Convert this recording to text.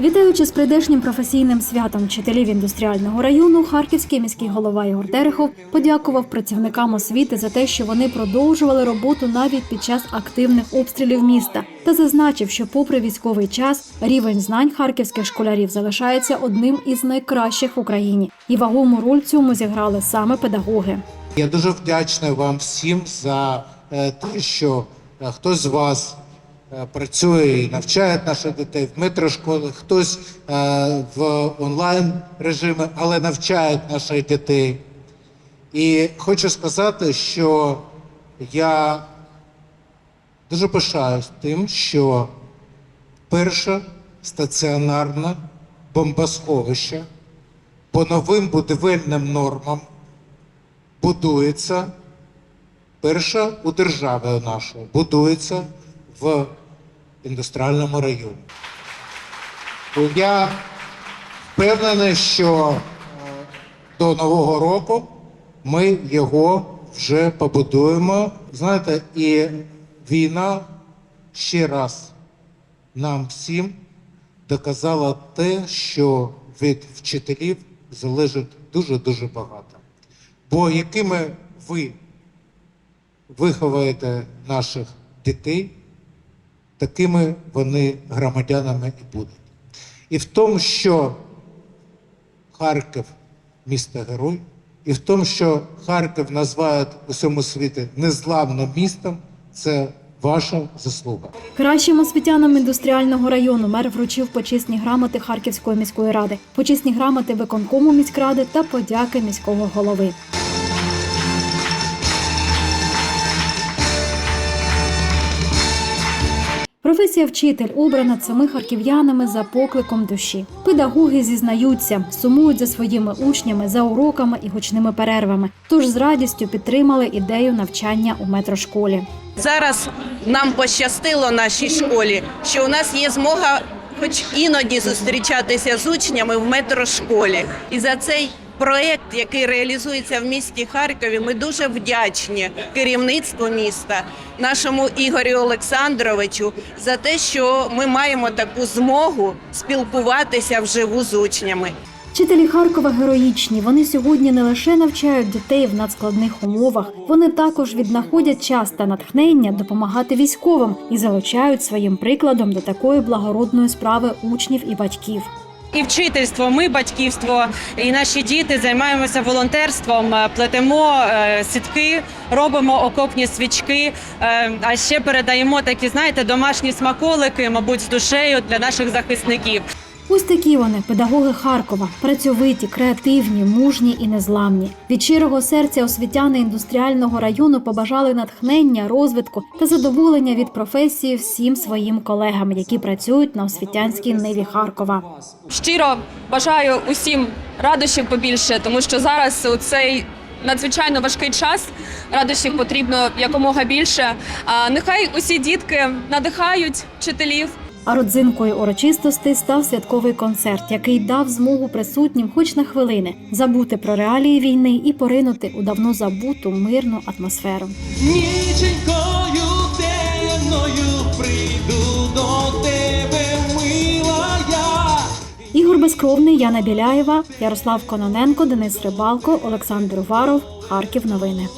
Вітаючи з прийдешнім професійним святом вчителів індустріального району, харківський міський голова Ігор Терехов подякував працівникам освіти за те, що вони продовжували роботу навіть під час активних обстрілів міста, та зазначив, що, попри військовий час, рівень знань харківських школярів залишається одним із найкращих в Україні, і вагому роль цьому зіграли саме педагоги. Я дуже вдячний вам всім за е, те, що е, хтось з вас працює і навчає наших дітей в метрошколах, хтось е, в онлайн режимі, але навчає наших дітей. І хочу сказати, що я дуже пишаюсь тим, що перше стаціонарне бомбосховище по новим будівельним нормам будується перша у державі нашої, будується в індустріальному районі. Я впевнений, що е, до Нового року ми його вже побудуємо. Знаєте, і війна ще раз нам всім доказала те, що від вчителів залежить дуже-дуже багато. Бо якими ви виховуєте наших дітей, такими вони громадянами і будуть. І в тому, що Харків місто герой, і в тому, що Харків називають у всьому світі незламним містом, це ваша заслуга. Кращим освітянам індустріального району мер вручив почесні грамоти Харківської міської ради, почесні грамоти виконкому міськради та подяки міського голови. Професія вчитель обрана цими харків'янами за покликом душі. Педагоги зізнаються, сумують за своїми учнями, за уроками і гучними перервами. Тож з радістю підтримали ідею навчання у метрошколі. Зараз нам пощастило нашій школі, що у нас є змога, хоч іноді зустрічатися з учнями в метрошколі. І за цей проект, який реалізується в місті Харкові, ми дуже вдячні керівництву міста, нашому Ігорю Олександровичу, за те, що ми маємо таку змогу спілкуватися вживу з учнями. Вчителі Харкова героїчні. Вони сьогодні не лише навчають дітей в надскладних умовах, вони також віднаходять час та натхнення допомагати військовим і залучають своїм прикладом до такої благородної справи учнів і батьків. І вчительство, ми батьківство, і наші діти займаємося волонтерством, е, плетемо е, сітки, робимо окопні свічки. е, А ще передаємо такі, знаєте, домашні смаколики, мабуть, з душею для наших захисників. Ось такі вони, педагоги Харкова, працьовиті, креативні, мужні і незламні. Від щирого серця освітяни індустріального району побажали натхнення, розвитку та задоволення від професії всім своїм колегам, які працюють на освітянській ниві Харкова. щиро бажаю усім радощів побільше, тому що зараз у цей надзвичайно важкий час радощів потрібно якомога більше. А нехай усі дітки надихають вчителів, А родзинкою урочистостей став святковий концерт, який дав змогу присутнім, хоч на хвилини, забути про реалії війни і поринути у давно забуту мирну атмосферу. Ніченькою темною прийду до тебе, мила я. Ігор Безкровний, Яна Біляєва, Ярослав Кононенко, Денис Рибалко, Олександр Уваров, Харків. Новини.